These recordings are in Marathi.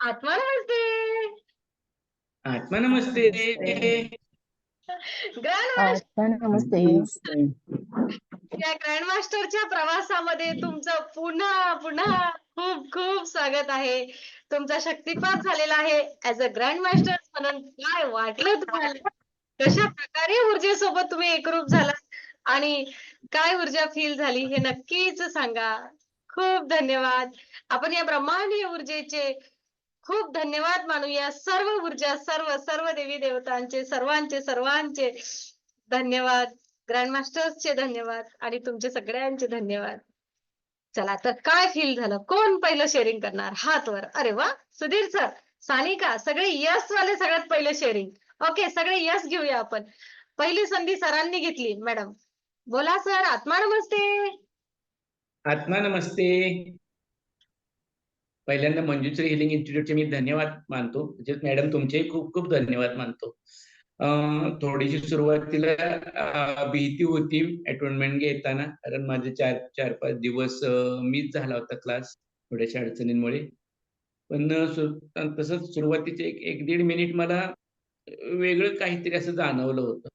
आत्मा नमस्ते आत्मा नमस्ते ग्रँड नमस्ते या ग्रँड मास्टरच्या प्रवासामध्ये तुमचं पुन्हा पुन्हा खूप खूप स्वागत आहे. तुमचा शक्तिपात झालेला आहे. ऍज अ ग्रँड मास्टर म्हणून काय वाटलं तुम्हाला? कशा प्रकारे ऊर्जेसोबत तुम्ही एकरूप झाला आणि काय ऊर्जा फील झाली हे नक्कीच सांगा. खूप धन्यवाद. आपण या ब्रह्मांडीय ऊर्जेचे खूप धन्यवाद मानूया सर्व ऊर्जा सर्व सर्व देवी देवतांचे सर्वांचे सर्वांचे धन्यवाद. ग्रँडमास्टर्सचे धन्यवाद आणि तुमचे सगळ्यांचे धन्यवाद. चला तर काय फील झालं? कोण पहिलं शेअरिंग करणार? हात वर अरे वा! सुधीर सर सानिका सगळे यस वाले सगळ्यात पहिले शेअरिंग ओके सगळे यस घेऊया आपण. पहिली संधी सरांनी घेतली मॅडम बोला सर आत्मा नमस्ते. आत्मा नमस्ते. पहिल्यांदा मंजुश्री हिलिंग इन्स्टिट्यूटचे मी धन्यवाद मानतो. म्हणजे मॅडम तुमचेही खूप खूप धन्यवाद मानतो. थोडीशी सुरुवातीला भीती होती अटोनमेंट घेताना. कारण माझे चार चार पाच दिवस मिस झाला होता क्लास थोड्याशा अडचणींमुळे. पण तसंच सुरुवातीचे एक एक दीड मिनिट मला वेगळं काहीतरी असं जाणवलं होतं.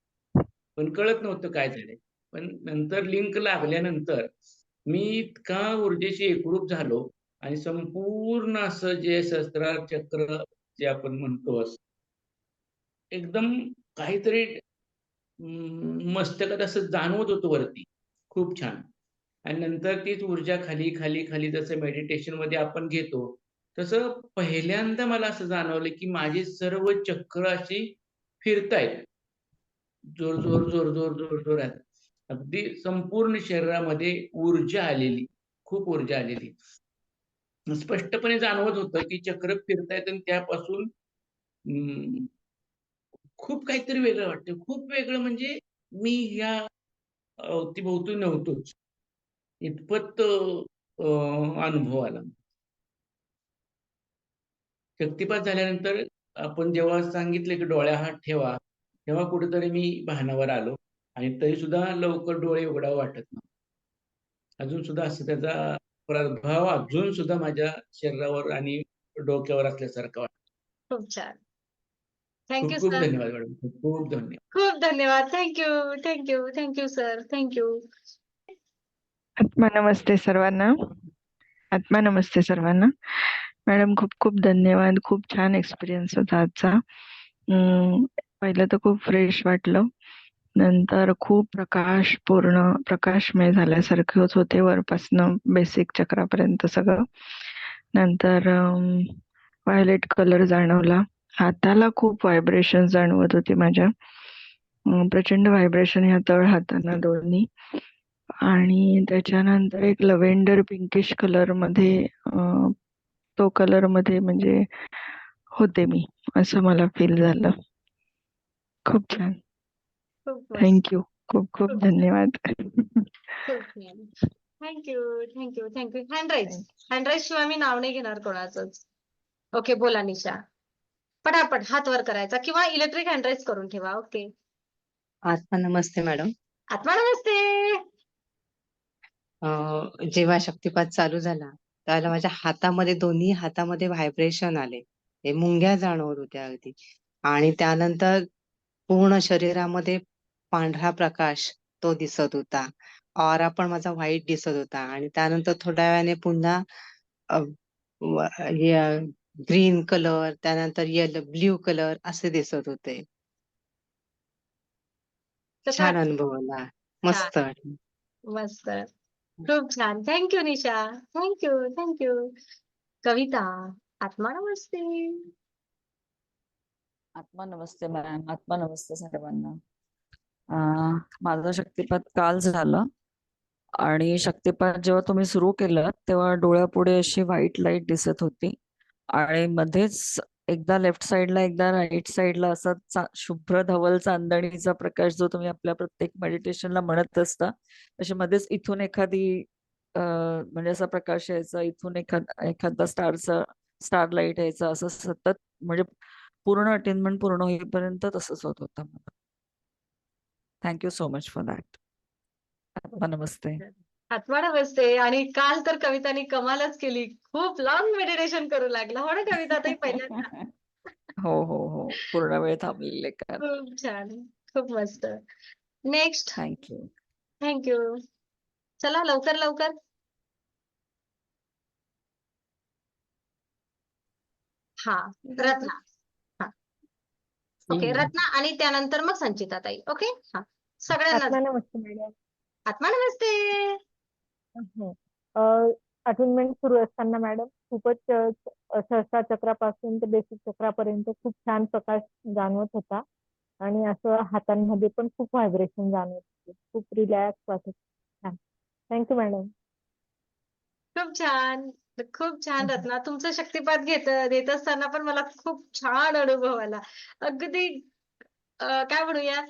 पण कळत नव्हतं काय झालंय. पण नंतर लिंक लागल्यानंतर मी इतका ऊर्जेशी एकरूप झालो. आणि संपूर्ण असं जे सहस्त्रार चक्र जे आपण म्हणतो असं एकदम काहीतरी मस्तकात असं जाणवत होतं वरती. खूप छान. आणि नंतर तीच ऊर्जा खाली खाली खाली जसं मेडिटेशनमध्ये आपण घेतो तसं पहिल्यांदा मला असं जाणवलं की माझी सर्व चक्र अशी फिरतायत. जोर जोर जोर जोर जोर जोरात अगदी संपूर्ण शरीरामध्ये ऊर्जा आलेली खूप ऊर्जा आलेली. स्पष्टपणे जाणवत होतं की चक्र फिरतायत आणि त्यापासून खूप काहीतरी वेगळं वाटतं. खूप वेगळं म्हणजे मी या अवतीभोवती नव्हतोच. इतपत अनुभव आला. शक्तिपात झाल्यानंतर आपण जेव्हा सांगितलं की डोळ्या हात ठेवा तेव्हा कुठेतरी मी भानावर आलो आणि तरी सुद्धा लवकर डोळे उघडावं वाटत नाही अजून सुद्धा असं त्याचा प्रभाव अजून सुद्धा माझ्या शरीरावर आणि डोक्यावर असल्यासारखा वाटतो. खूप छान. थँक्यू खूप धन्यवाद मॅडम. खूप धन्यवाद. खूप धन्यवाद. Thank you thank you thank you sir thank you आत्मा नमस्ते सर्वांना. आत्मा नमस्ते सर्वांना. मॅडम खूप खूप धन्यवाद. खूप छान एक्सपिरियन्स होता आजचा. पहिलं तर खूप फ्रेश वाटलं. नंतर खूप प्रकाश पूर्ण प्रकाशमय झाल्यासारखे होत होते वरपासनं बेसिक चक्रापर्यंत सगळं. नंतर व्हायलेट कलर जाणवला. हाताला खूप व्हायब्रेशन जाणवत होती माझ्या. प्रचंड व्हायब्रेशन ह्या तळ हाताना दोन्ही. आणि त्याच्यानंतर एक लव्हेंडर पिंकिश कलरमध्ये तो कलरमध्ये म्हणजे होते मी असं मला फील झालं. खूप छान. थँक्यू खूप खूप धन्यवाद. Thank you thank you thank you hand raise hand raise शिवाय मी नाव नाही घेणार कोणाचंच. ओके बोला निशा. पटापट हात वर करायचा किंवा इलेक्ट्रिक हँडराईज करून ठेवा ओके आत्मा नमस्ते मॅडम. आत्मा नमस्ते. अं, जेव्हा शक्तिपात चालू झाला त्यावेळेला माझ्या हातामध्ये दोन्ही हातामध्ये व्हायब्रेशन आले. ते मुंग्या जाणवत होत्या अगदी. आणि त्यानंतर पूर्ण शरीरामध्ये पांढरा प्रकाश तो दिसत होता. ऑरा पण माझा व्हाईट दिसत होता. आणि त्यानंतर थोड्या वेळाने पुन्हा ग्रीन कलर त्यानंतर येलो ब्ल्यू कलर असे दिसत होते. छान वाटलं? अनुभव आला. मस्त. मस्त. खूप छान. Thank you Nisha. Thank you thank you Kavita आत्मा नमस्ते. आत्मा नमस्ते मॅम. आत्मा नमस्ते सर्वांना. माझं शक्तिपात काल झालं. आणि शक्तिपात जेव्हा तुम्ही सुरू केलं तेव्हा डोळ्यापुढे अशी व्हाईट लाइट दिसत होती. आणि मध्येच एकदा लेफ्ट साईडला एकदा राईट साईडला असा शुभ्र धवल चांदणीचा प्रकाश जो तुम्ही आपल्या प्रत्येक मेडिटेशनला म्हणत असता तसे मध्येच इथून एखादी म्हणजे असा प्रकाश यायचा इथून एखाद एखादा स्टारचा स्टार लाइट यायचा असं सतत म्हणजे पूर्ण अटेनमेंट पूर्ण होईपर्यंत तसंच होत होतं. मला thank you so much for that नमस्ते. आत्मा नमस्ते. आणि काल तर कवितानी कमालच केली. खूप लॉंग मेडिटेशन करू लागला. हो ना कविता ताई पहिल्यांदा? हो हो हो. पूर्ण वेळ थांबलेले खूप छान. खूप मस्त. नेक्स्ट थँक्यू थँक्यू चला लवकर लवकर. हा रत्ना. हा. ओके. रत्ना आणि त्यानंतर मग संचिता ताई. ओके हा. सगळ्यांना आत्मा नमस्ते मॅडम. आत्मा नमस्ते. हो. अटेन्मेंट सुरू असताना मॅडम खूपच अ, सहस्त्र चक्रापासून ते बेसिक चक्रापर्यंत खूप छान प्रकाश जाणवत होता. आणि असं हातांमध्ये पण खूप व्हायब्रेशन जाणवत होते. खूप रिलॅक्स वाटत होतं. छान. Thank you madam. खूप छान. खूप छान रत्ना. तुमचा शक्तिपात घेत देत असताना पण मला खूप छान अनुभव आला. अगदी अं, काय म्हणूया?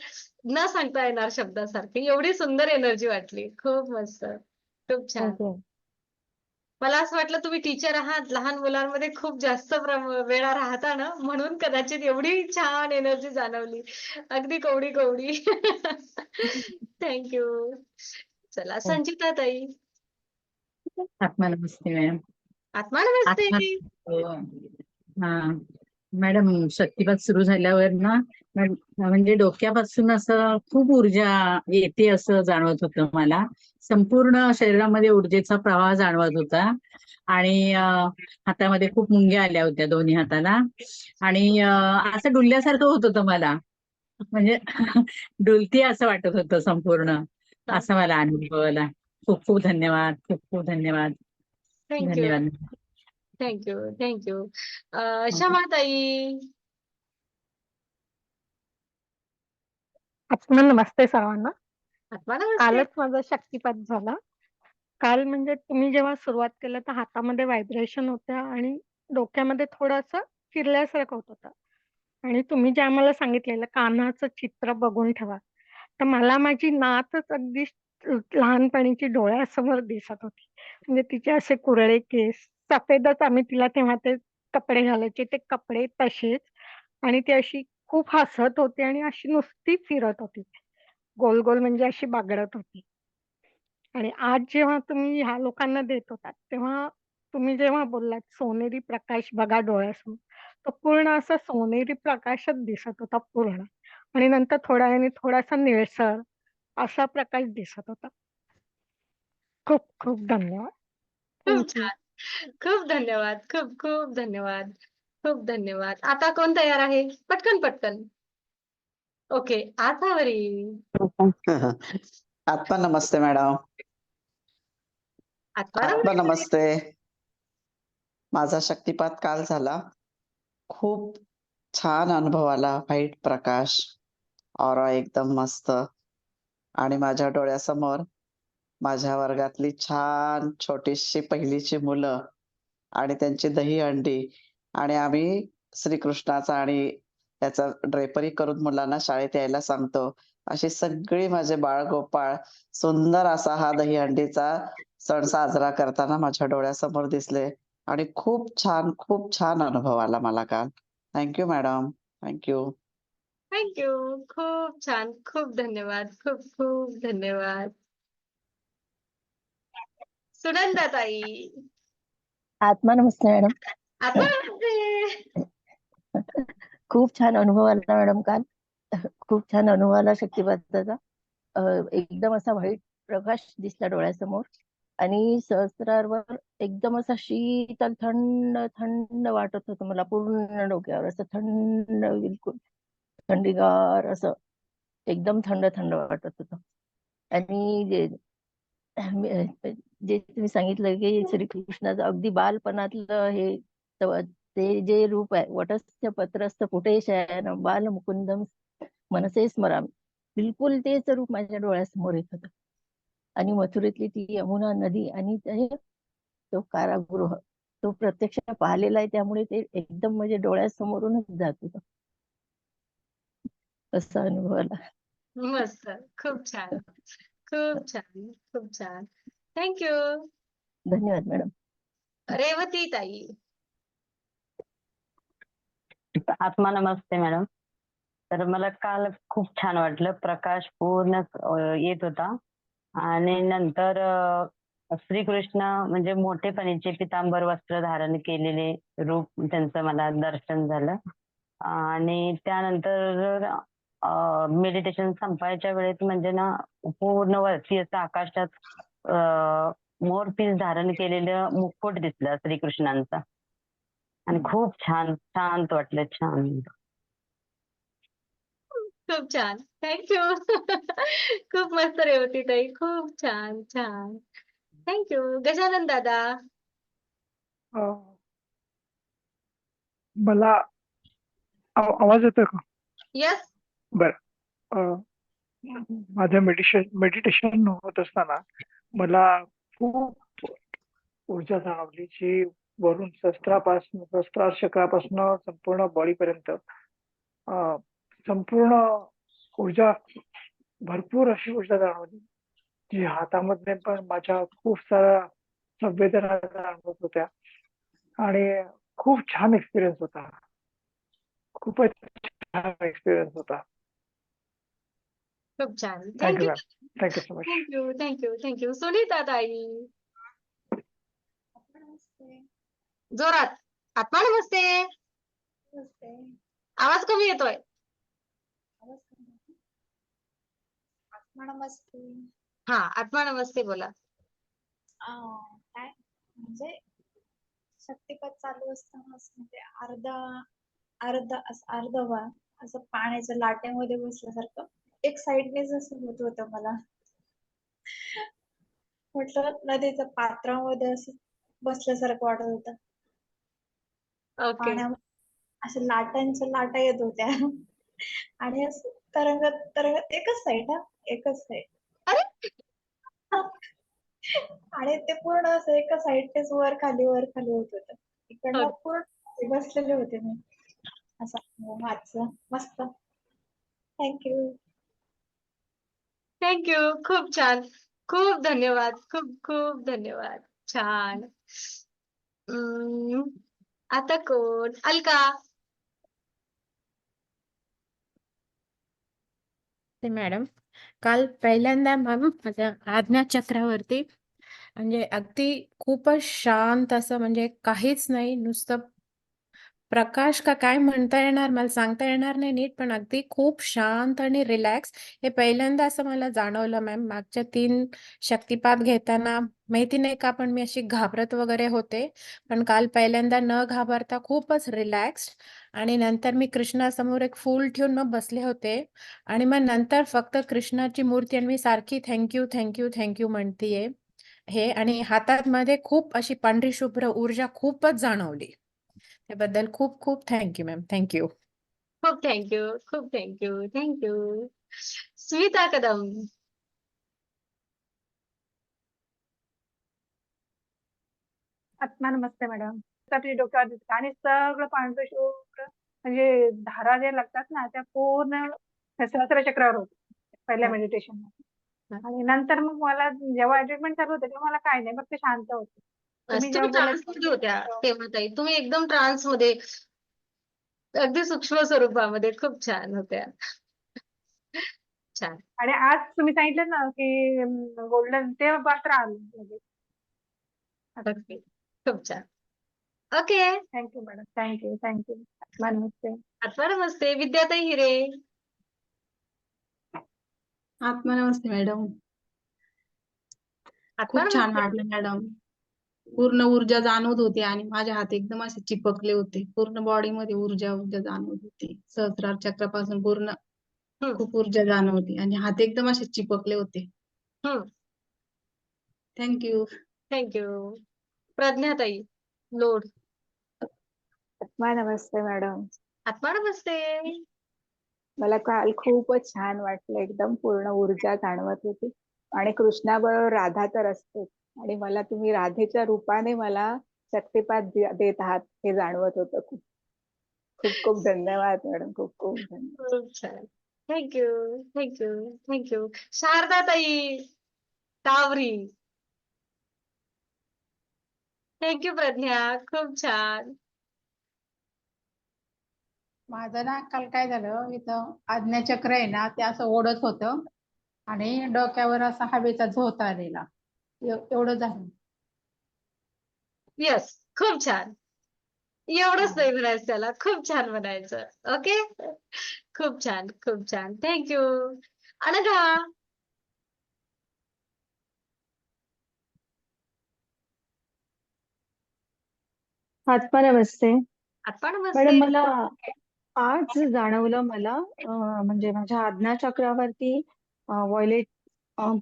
न सांगता येणार शब्दासारखी. एवढी सुंदर एनर्जी वाटली. खूप मस्त. खूप छान. मला असं वाटलं तुम्ही टीचर आहात. लहान मुलांमध्ये खूप जास्त प्रम- वेळा राहता ना? म्हणून कदाचित एवढी छान एनर्जी जाणवली. अगदी कवडी कवडी. थँक्यू चला संचिता ताई. आत्मा नमस्ते मॅडम आत्मा नमस्ते हो. हा. मॅडम शक्तिपात सुरू झाल्यावर ना म्हणजे डोक्यापासून असं खूप ऊर्जा येते असं जाणवत होतं मला. संपूर्ण शरीरामध्ये ऊर्जेचा प्रवाह जाणवत होता. आणि हातामध्ये खूप मुंग्या आल्या होत्या दोन्ही हाताला. आणि असं डुलल्यासारखं होत होतं मला. म्हणजे डुलती असं वाटत होतं संपूर्ण. असं मला अनुभव आला खूप खूप धन्यवाद. खूप खूप धन्यवाद. धन्यवाद. थँक्यू थँक्यू क्षमा ताई आत्मा नमस्ते सर्वांना. आत्मा नमस्ते. कालच माझा शक्तिपात झाला. काल म्हणजे तुम्ही जेव्हा सुरुवात केलं तर हातामध्ये व्हायब्रेशन होत्या आणि डोक्यामध्ये थोडंसं फिरल्यासारखं होत होतं. आणि तुम्ही जे आम्हाला सांगितलेलं कानाचं चित्र बघून ठेवा. तर मला माझी नातच अगदी लहानपणीची डोळ्यासमोर दिसत होती. म्हणजे तिचे असे कुरळे केस सफेदच आम्ही तिला तेव्हा ते कपडे घालायचे ते कपडे तसेच. आणि ती अशी खूप हसत होती आणि अशी नुसती फिरत होती. गोल गोल म्हणजे अशी बागडत होती. आणि आज जेव्हा तुम्ही ह्या लोकांना देत होतात तेव्हा तुम्ही जेव्हा बोललात सोनेरी प्रकाश बघा डोळ्यासमोर तो पूर्ण असा सोनेरी प्रकाशच दिसत होता पूर्ण. आणि नंतर थोड्या वेळाने थोडासा निळसर असा प्रकाश दिसत होता. खूप खूप धन्यवाद. खूप धन्यवाद खूप खूप धन्यवाद खूप धन्यवाद. आता कोण तयार आहे? पटकन पटकन. ओके आता बरी आत्मा नमस्ते मॅडम. आत्मा नमस्ते. नमस्ते. माझा शक्तिपात काल झाला. खूप छान अनुभव आला. व्हाईट प्रकाश. ऑरा एकदम मस्त. आणि माझ्या डोळ्यासमोर माझ्या वर्गातली छान छोटीशी पहिलीची मुलं आणि त्यांची दही अंडी आणि आम्ही श्रीकृष्णाचा आणि त्याचा ड्रेपरी करून मुलांना शाळेत यायला सांगतो. अशी सगळी माझे बाळ गोपाळ सुंदर असा हा दहीहंडीचा सण साजरा करताना माझ्या डोळ्यासमोर दिसले आणि खूप छान खूप छान अनुभव आला मला काल. थँक्यू मॅडम थँक्यू थँक्यू खूप छान. खूप धन्यवाद. खूप खूप धन्यवाद. सुनंदा ताई. आत्मा नमस्ते मॅडम. आत्मा नमस्ते खूप छान अनुभव आला मॅडम काल. खूप छान अनुभव आला शक्तिपाताचा एकदम असा व्हाईट प्रकाश दिसला डोळ्यासमोर. आणि सहस्रावर एकदम असा शीतल थंड थंड वाटत होतं मला पूर्ण डोक्यावर. असं थंड बिलकुल थंडीगार असं. एकदम थंड थंड वाटत होतं. आणि जे तुम्ही सांगितलं की श्रीकृष्णाचं अगदी बालपणातलं हे ते जे रूप आहे वटस्थ पत्रस्थ कुठे शयन बाल मुकुंदम मनसे स्मरामी बिलकुल तेच रूप माझ्या डोळ्यासमोर येत होतं. आणि मथुरेतली ती यमुना नदी आणि ते तो कारागृह तो प्रत्यक्ष पाहिलेला आहे त्यामुळे ते एकदम म्हणजे डोळ्यासमोरूनच जात होतं. असा अनुभव आला. मस्त. खूप छान. खूप छान खूप छान. थँक्यू धन्यवाद मॅडम. रेवती ताई. आत्मा नमस्ते मॅडम. तर मला काल खूप छान वाटलं. प्रकाश पूर्ण अ, येत होता. आणि नंतर अ, श्रीकृष्ण म्हणजे मोठेपणीचे पितांबर वस्त्र धारण केलेले रूप त्यांचं मला दर्शन झालं. आणि त्यानंतर मेडिटेशन संपायच्या वेळेस म्हणजे ना पूर्ण वरती असं आकाशात अ, मोरपीस धारण केलेलं मुकुट दिसलं श्रीकृष्णांचा. आणि खूप छान शांत वाटलं छान. खूप छान. थँक्यू खूप मस्त रेवती ताई. खूप छान छान. थँक्यू गजानन दादा. मला आव- आवाज येतोय का? यस बर. माझं मेडिटेशन मेडिटेशन होत असताना मला खूप ऊर्जा जाणवली जी वरून शस्त्रापासून शस्त्रा शक्रापासून संपूर्ण बॉडीपर्यंत संपूर्ण ऊर्जा भरपूर अशी ऊर्जा जाणवली जी हातामध्ये पण माझ्या खूप साऱ्या संवेदना जाणवत होत्या आणि खूप छान एक्सपिरियन्स होता. खूपच छान एक्सपिरियन्स होता. खूप छान. Thank you thank you so much thank you thank you thank you Sunita ताई. जोरात. आत्मा नमस्ते आवाज कमी येतोय. नमस्ते हा आत्मा नमस्ते बोला. काय? म्हणजे शक्तिपात चालू असताना असं म्हणजे अर्धा अर्धा असं अर्धवट असं पाण्याच्या लाटेमध्ये बसल्यासारखं. एक साईडनेच असं होत होतं मला. म्हटलं नदीच्या पात्रामध्ये असं बसल्यासारखं वाटत होतं. ओके पाण्यामध्ये अशा लाटांच्या लाटा येत होत्या. आणि असं तरंगत तरंगत एकच साईड हा? एकच साईड अरे! आणि ते पूर्ण असं एका साईडनेच वर खाली वर खाली होत होतं. इकडनं अरे. पूर्ण बसलेले होते मी. असं वाचलं मस्त. थँक्यू थँक्यू खूप छान. खूप धन्यवाद. खूप खूप धन्यवाद. छान. आता कोण? अलका. ते मॅडम काल पहिल्यांदा मॅम माझ्या आज्ञा चक्रावरती म्हणजे अगदी खूपच शांत असं म्हणजे काहीच नाही नुसतं प्रकाश का काय म्हणता येणार? मला सांगता येणार नाही नीट पण अगदी खूप शांत आणि रिलॅक्स हे पहिल्यांदा असं मला जाणवलं मॅम मागच्या तीन शक्तिपात घेताना माहिती नाही का पण मी अशी घाबरत वगैरे होते. पण काल पहिल्यांदा न घाबरता खूपच रिलॅक्स्ड आणि नंतर मी कृष्णासमोर एक फूल ठेवून मग बसले होते. आणि मग नंतर फक्त कृष्णाची मूर्ती आणि मी सारखी थँक्यू थँक्यू थँक्यू म्हणतीये हे. आणि हातात मध्ये खूप अशी पांढरी शुभ्र ऊर्जा खूपच जाणवली. त्याबद्दल खूप खूप thank you ma'am thank you खूप थँक्यू खूप thank you thank you Smita Kadam. आत्मा नमस्ते मॅडम आपली डोक्यावर दिसतं आणि सगळं पांढरं शुभ्र म्हणजे धारा ज्या लागतात ना त्या पूर्ण सहस्त्र चक्रावर होत. पहिल्या. मेडिटेशनमध्ये. आणि नंतर मग मला जेव्हा ऍडजस्टमेंट चालू होतं तेव्हा मला काय नाही फक्त शांत होते. तुम्ही ट्रान्समध्ये होत्या. तेव्हा. ताई तुम्ही एकदम ट्रान्समध्ये अगदी सूक्ष्म स्वरूपामध्ये खूप छान होत्या. छान. आणि आज तुम्ही सांगितलं ना की गोल्डन ते पात्र आलं. खूप छान. Okay. Thank you madam thank you thank you आत्मा नमस्ते. आत्मा नमस्ते विद्याताई हिरे. आत्मा नमस्ते मॅडम आत्मा खूप छान वाटलं मॅडम पूर्ण ऊर्जा जाणवत होती आणि माझे हात एकदम असे चिपकले होते. पूर्ण बॉडी मध्ये ऊर्जा ऊर्जा जाणवत होती. सहस्रार चक्रापासून पूर्ण. खूप ऊर्जा जाणवती आणि हात एकदम असे चिपकले होते. हम्म. थँक्यू थँक्यू प्रज्ञाताई लोड आत्मा नमस्ते मॅडम आत्मा नमस्ते. मला काल खूपच छान वाटलं. एकदम पूर्ण ऊर्जा जाणवत होती. आणि कृष्णाबरोबर राधा तर असतेच. आणि मला तुम्ही राधेच्या रूपाने मला शक्तिपात देत आहात हे जाणवत होतं खूप. खूप खूप धन्यवाद मॅडम. खूप खूप धन्यवाद. Thank you thank you thank you Shardatai Tawari. Thank you Pragya. खूप छान. माझं ना काल काय झालं इथं आज्ञाचक्र आहे ना ते असं ओढत होतं आणि डोक्यावर असा हवेचा झोत आलेला. एव- एवढं झालं. येस खूप छान. एवढंच नाही म्हणायचं त्याला खूप छान म्हणायचं. ओके खूप छान खूप छान. थँक्यू अनघा आत्मा नमस्ते. मॅडम मला आज जाणवलं मला म्हणजे माझ्या आज्ञा चक्रावरती वॉयलेट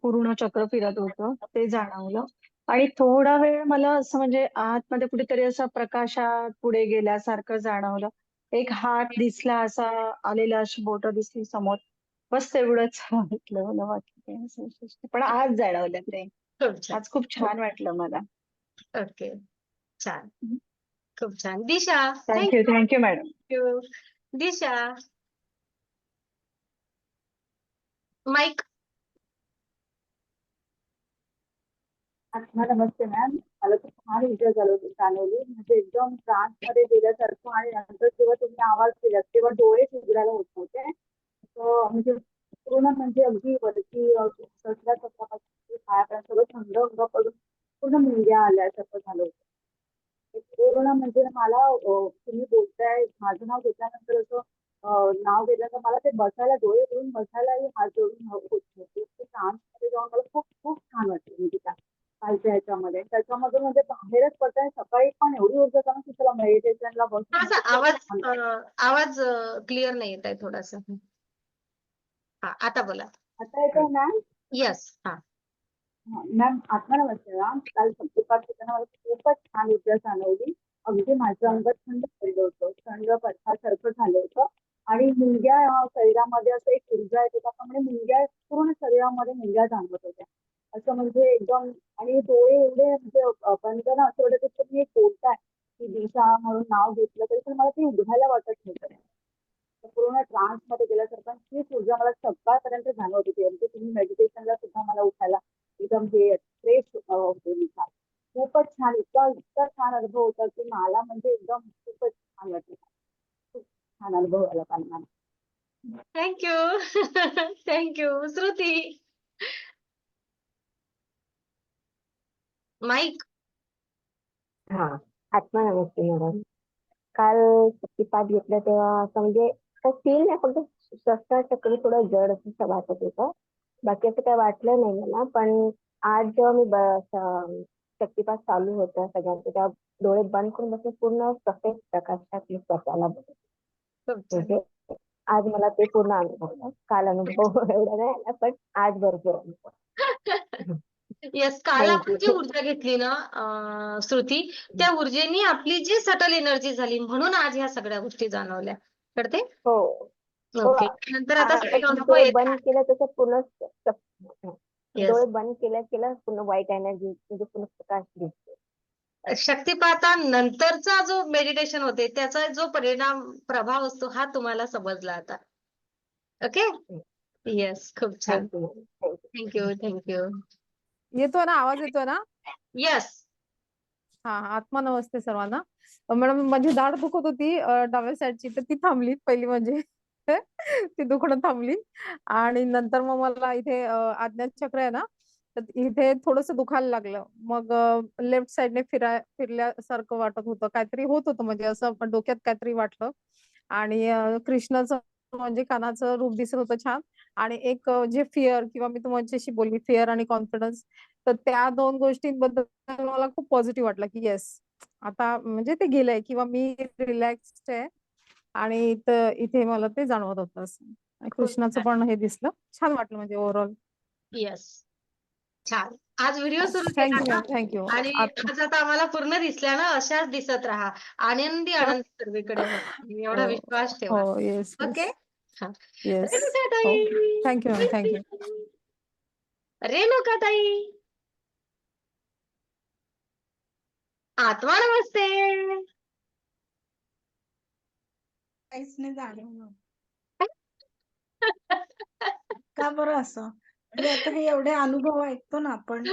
पूर्ण चक्र फिरत होतं ते जाणवलं. आणि थोडा वेळ मला असं म्हणजे आतमध्ये कुठेतरी असं प्रकाशात पुढे गेल्यासारखं जाणवलं. एक हात दिसला असा आलेला अशी बोट दिसली समोर. बस तेवढंच वाटलं मला वाटलं. पण आज जाणवलं ते. आज खूप छान वाटलं मला. ओके. छान. खूप छान. Disha thank you thank you madam thank you Disha. Mike आत्मा नमस्ते मॅम मला खूप छान ऊर्जा झालं होती जाणवली म्हणजे एकदम ट्रान्समध्ये गेल्यासारखं आणि नंतर जेव्हा तुम्ही आवाज केला तेव्हा डोळे उघडायला होत नव्हते. तर म्हणजे पूर्ण म्हणजे अगदी वरती सगळ्या सगळं थंड अंग पडून पूर्ण मुंग्या आल्यासारखं झालं होतं. पूर्ण म्हणजे मला तुम्ही बोलताय माझं नाव घेतल्यानंतर असं नाव नाव घेतल्यानंतर मला ते बसायला डोळे उघडून बसायलाही हात जोडून होत होते ते ट्रान्समध्ये जाऊन मला खूप खूप छान वाटलं म्हणजे त्या कालच्या ह्याच्यामध्ये. त्याच्यामध्ये म्हणजे बाहेरच पडताय सकाळी पण एवढी ऊर्जा का की चला मेडिटेशनला थोडासा आवाज आवाज क्लिअर नाही येत आहे थोडासा. हा आता बोला. आता येतोय मॅम येस हा. मॅम आत्मा नमस्ते मॅम काल संपूर्ण करताना मला खूपच छान ऊर्जा जाणवली. अगदी माझं अंग थंड पडलं होतं. थंड पडल्यासारखं झालं होतं. आणि मुलग्या अं, शरीरामध्ये असं एक ऊर्जा येते त्याप्रमाणे मुलग्या पूर्ण शरीरामध्ये मुलग्या जाणवत होत्या. असं म्हणजे एकदम आणि डोळे एवढे म्हणजे बंद ना असं वाटत होतं तुम्ही आहे की दिशा म्हणून नाव घेतलं तरी पण मला ते उघडायला वाटत नव्हतं. पूर्ण ट्रान्समध्ये गेल्यासारखं तीच ऊर्जा मला सकाळपर्यंत जाणवत होती. म्हणजे तुम्ही मेडिटेशनला सुद्धा मला उठायला एकदम हे फ्रेश होते मी काल. खूपच छान इतका इतका छान अनुभव होता की मला म्हणजे एकदम खूपच छान वाटलं. खूप छान अनुभव आला काल मला थँक्यू थँक्यू श्रुती. माईक हा आत्मा नमस्ते मॅडम काल शक्तिपात घेतलं तेव्हा असं म्हणजे फील नाही फक्त शस्त्र चक्र थोडं जड असं वाटत होतं. बाकी असं काही वाटलं नाही मला पण आज जेव्हा मी शक्तिपात चालू होतं सगळ्यांचं तेव्हा डोळे बंद करून बसून पूर्ण सफेद प्रकाशात मी स्वतःला म्हणजे आज मला ते पूर्ण अनुभवलं काल अनुभव एवढा नाही आला पण आज भरपूर अनुभव येस काल आपण. जी ऊर्जा घेतली ना श्रुती त्या ऊर्जेनी आपली जी सटल एनर्जी झाली म्हणून आज ह्या सगळ्या गोष्टी जाणवल्या. कळते हो. हो. ओके नंतर आता बंद केलं तसं पूर्ण. डोळे बंद केल्या पूर्ण व्हाईट एनर्जी म्हणजे पूर्ण प्रकाश दिसतो शक्तिपातानंतरचा जो मेडिटेशन होते त्याचा जो परिणाम प्रभाव असतो हा तुम्हाला समजला आता. ओके येस खूप छान. थँक्यू थँक्यू थँक्यू येतो ना? आवाज येतो ना? येस हा हा. आत्मा नमस्ते सर्वांना. मॅडम माझी दाढ दुखत होती डाव्या साईडची तर ती थांबली पहिली म्हणजे. ती दुखणं थांबली. आणि नंतर मग मला इथे अ, आज्ञाचक्र आहे ना? तर इथे थोडंसं दुखायला लागलं. मग लेफ्ट साईडने फिराय फिरल्यासारखं वाटत होतं. काहीतरी होत होतं. म्हणजे असं डोक्यात काहीतरी वाटलं. आणि कृष्णाचं म्हणजे कानाचं रूप दिसत होतं छान. आणि एक जे फिअर किंवा मी तुमच्याशी बोलली फिअर आणि कॉन्फिडन्स तर त्या दोन गोष्टींबद्दल मला खूप पॉझिटिव्ह वाटलं की येस आता म्हणजे ते गेलंय किंवा मी रिलॅक्स्ड आहे आणि इथं इथे मला ते जाणवत होतं असं. कृष्णाचं. पण हे दिसलं. छान वाटलं म्हणजे ओव्हरऑल येस छान. आज व्हिडिओ सुरू केला. थँक्यू आणि आज आता आम्हाला पूर्ण दिसल्या ना अशाच दिसत राहा. आनंदी आनंद सर्वीकडे. व्हा एवढा हो विश्वास ठेवा. हो. येस ओके येस हा येस हो रेणुकाताई thank you ma'am thank you रेणुकाताई. आत्मा नमस्ते. काहीच नाही झालं. का बरं असं? म्हणजे आता हे एवढे अनुभव ऐकतो ना आपण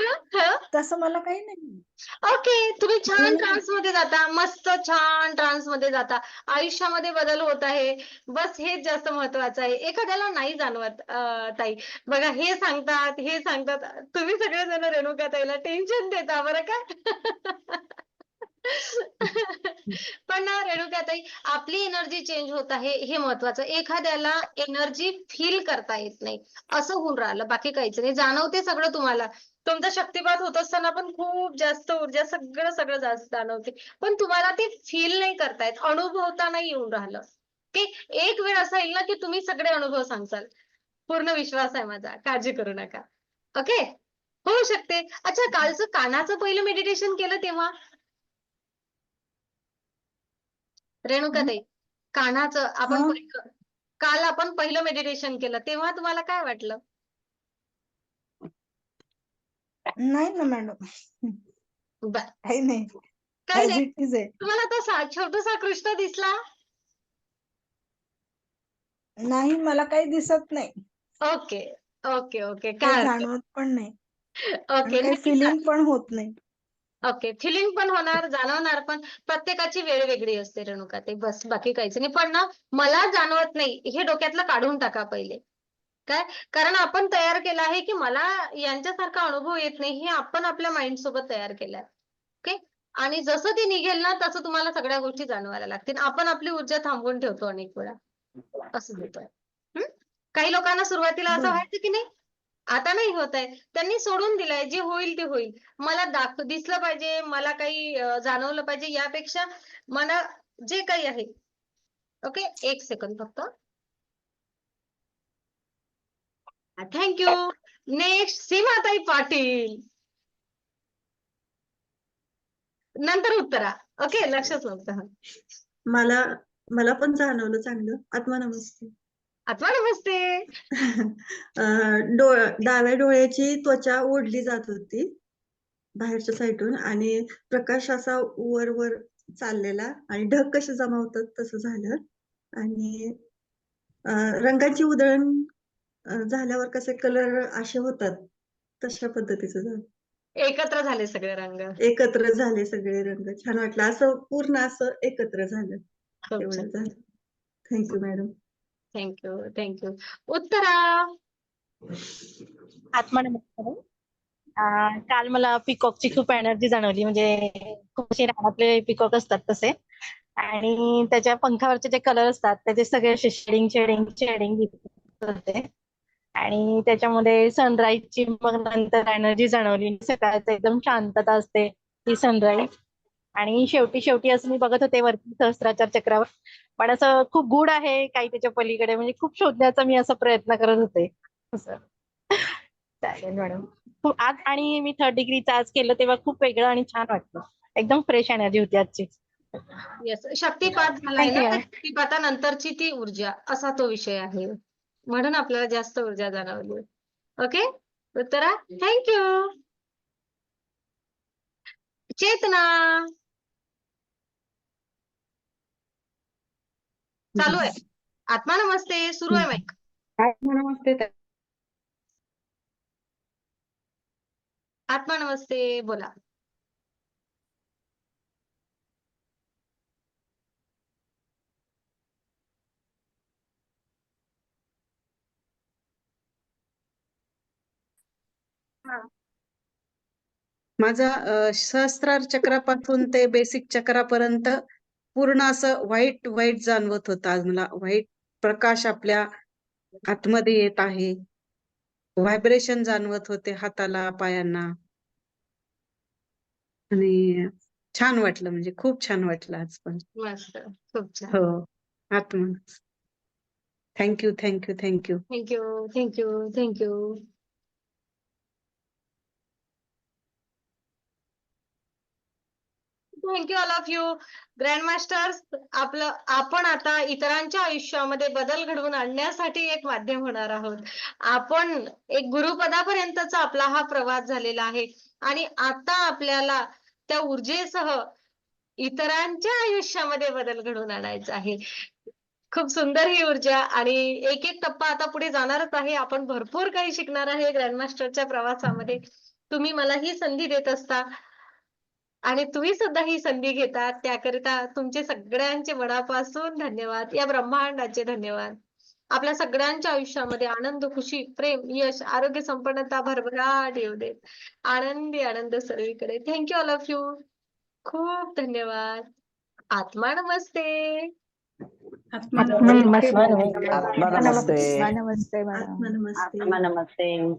तसं मला काही नाही. ओके तुम्ही छान ट्रान्समध्ये जाता मस्त छान ट्रान्समध्ये जाता. आयुष्यामध्ये बदल होत आहे. बस हेच जास्त महत्वाचं आहे. एखाद्याला नाही जाणवत अं, ताई. बघा हे सांगतात हे सांगतात. तुम्ही सगळेजण रेणुका ताईला टेन्शन देता बरं का? पण ना रेणुकाताई आपली एनर्जी चेंज होत आहे हे महत्वाचं. एखाद्याला एनर्जी फील करता येत नाही असं होऊन राहिलं. बाकी काहीच नाही. जाणवते सगळं तुम्हाला. तुमचा शक्तिपात होत असताना पण खूप जास्त ऊर्जा सगळं सगळं जास्त जाणवते. पण तुम्हाला ते फील नाही करतायत. अनुभवता नाही येऊन राहिलं. की एक वेळ असा येईल ना की तुम्ही सगळे अनुभव सांगसाल. पूर्ण विश्वास आहे माझा. काळजी करू नका. ओके? होऊ शकते. अच्छा कालचं कानाचं पहिलं मेडिटेशन केलं तेव्हा? रेणुकाताई कानाचं आपण काल आपण पहिलं मेडिटेशन केलं तेव्हा तुम्हाला काय वाटलं? नाही ना मॅडम. काही नाही. काय तुम्हाला तसा छोटासा कृष्ण दिसला? नाही मला काही दिसत नाही. Okay okay okay. काय जाणवत पण नाही. ओके फिलिंग पण होत नाही. ओके फिलिंग पण होणार जाणवणार पण प्रत्येकाची वेळ वेगळी असते रेणुका ते बस बाकी काहीच नाही. पण ना मला जाणवत नाही. हे डोक्यातलं काढून टाका पहिले. काय? कारण आपण तयार केलं आहे की मला यांच्यासारखा अनुभव येत नाही हे आपण आपल्या माइंड सोबत तयार केलंय. ओके आणि जसं ती निघेल ना तसं तुम्हाला सगळ्या गोष्टी जाणवायला लागतील. आपण आपली ऊर्जा थांबवून ठेवतो अनेक वेळा. असं देतोय हम्म? काही लोकांना सुरुवातीला असं व्हायचं की नाही आता नाही होत आहे. त्यांनी सोडून दिलंय. जे होईल ते होईल. मला दाख दिसलं पाहिजे. मला काही जाणवलं पाहिजे. यापेक्षा मला जे काही आहे. ओके? एक सेकंद फक्त. Thank you next Seematai Patil. नंतर उत्तरा. ओके? लक्षात नव्हतं. मला मला पण जाणवलं चांगलं. आत्मा नमस्ते आत्मा नमस्ते डाव्या डोळ्याची त्वचा ओढली जात होती बाहेरच्या साईडून. आणि प्रकाश असा वर वर चाललेला आणि ढग कसे जमा होतात तसं झालं. आणि रंगाची उधळण झाल्यावर कसे कलर असे होतात तशा पद्धतीचं झालं. एकत्र झाले सगळे रंग. एकत्र झाले सगळे रंग. छान वाटलं. असं पूर्ण असं एकत्र झालं. एवढं झालं. Thank you madam thank you thank you Uttara आत्मा नमस्कार अं, काल मला पिकॉकची खूप एनर्जी जाणवली म्हणजे खूप असे रानातले पिकॉक असतात तसे. आणि त्याच्या पंखावरचे जे कलर असतात त्याचे सगळे असे शेडिंग शेडिंग शेडिंग होते. आणि त्याच्यामध्ये सनराईजची मग नंतर एनर्जी जाणवली. सकाळचं एकदम शांतता असते ती सनराईज आणि शेवटी शेवटी असं मी बघत होते वरती सहस्त्राचार चक्रावर. पण असं खूप गूढ आहे काही त्याच्या पलीकडे म्हणजे खूप शोधण्याचा मी असा प्रयत्न करत होते. चालेल मॅडम. आज आणि मी थर्ड डिग्रीचं आज केलं तेव्हा खूप वेगळं आणि छान वाटलं. एकदम फ्रेश एनर्जी होती आजची. येस शक्तिपात झालाय ना Thank you. त्या शक्तिपातानंतरची ती ऊर्जा असा तो विषय आहे. म्हणून आपल्याला जास्त ऊर्जा जाणवली. Okay Uttara? Thank you Chetana! चालू आहे. आत्मा नमस्ते सुरू आहे माईक नमस्ते आत्मा नमस्ते बोला. माझा अ, सहस्रार चक्रापासून ते बेसिक चक्रापर्यंत पूर्ण असं व्हाईट व्हाईट जाणवत होतं. आज मला व्हाईट प्रकाश आपल्या आतमध्ये येत आहे. व्हायब्रेशन जाणवत होते हाताला पायांना. आणि छान वाटलं म्हणजे खूप छान वाटलं आज पण. हो. आत्मा. Thank you thank you thank you thank you thank you thank you thank you all of you grand masters आपलं आपण आता इतरांच्या आयुष्यामध्ये बदल घडवून आणण्यासाठी एक माध्यम होणार आहोत. आपण एक गुरुपदापर्यंतचा आपला हा प्रवास झालेला आहे. आणि आता आपल्याला त्या ऊर्जेसह इतरांच्या आयुष्यामध्ये बदल घडवून आणायचा आहे. खूप सुंदर ही ऊर्जा आणि एक एक टप्पा आता पुढे जाणारच आहे. आपण भरपूर काही शिकणार आहे ग्रँडमास्टरच्या प्रवासामध्ये. तुम्ही मला ही संधी देत असता. आणि तुम्ही सुद्धा ही संधी घेता त्याकरिता तुमचे सगळ्यांचे मनापासून धन्यवाद. या ब्रह्मांडाचे धन्यवाद. आपल्या सगळ्यांच्या आयुष्यामध्ये आनंद खुशी प्रेम यश आरोग्य संपन्नता भरभराट येऊ देत. आनंदी आनंद सर्वीकडे. Thank you all of you खूप धन्यवाद. आत्मा नमस्ते. आत्मा नमस्ते. आत्मा नमस्ते. नमस्ते मॅडम. आत्मा नमस्ते. आत्मा नमस्ते.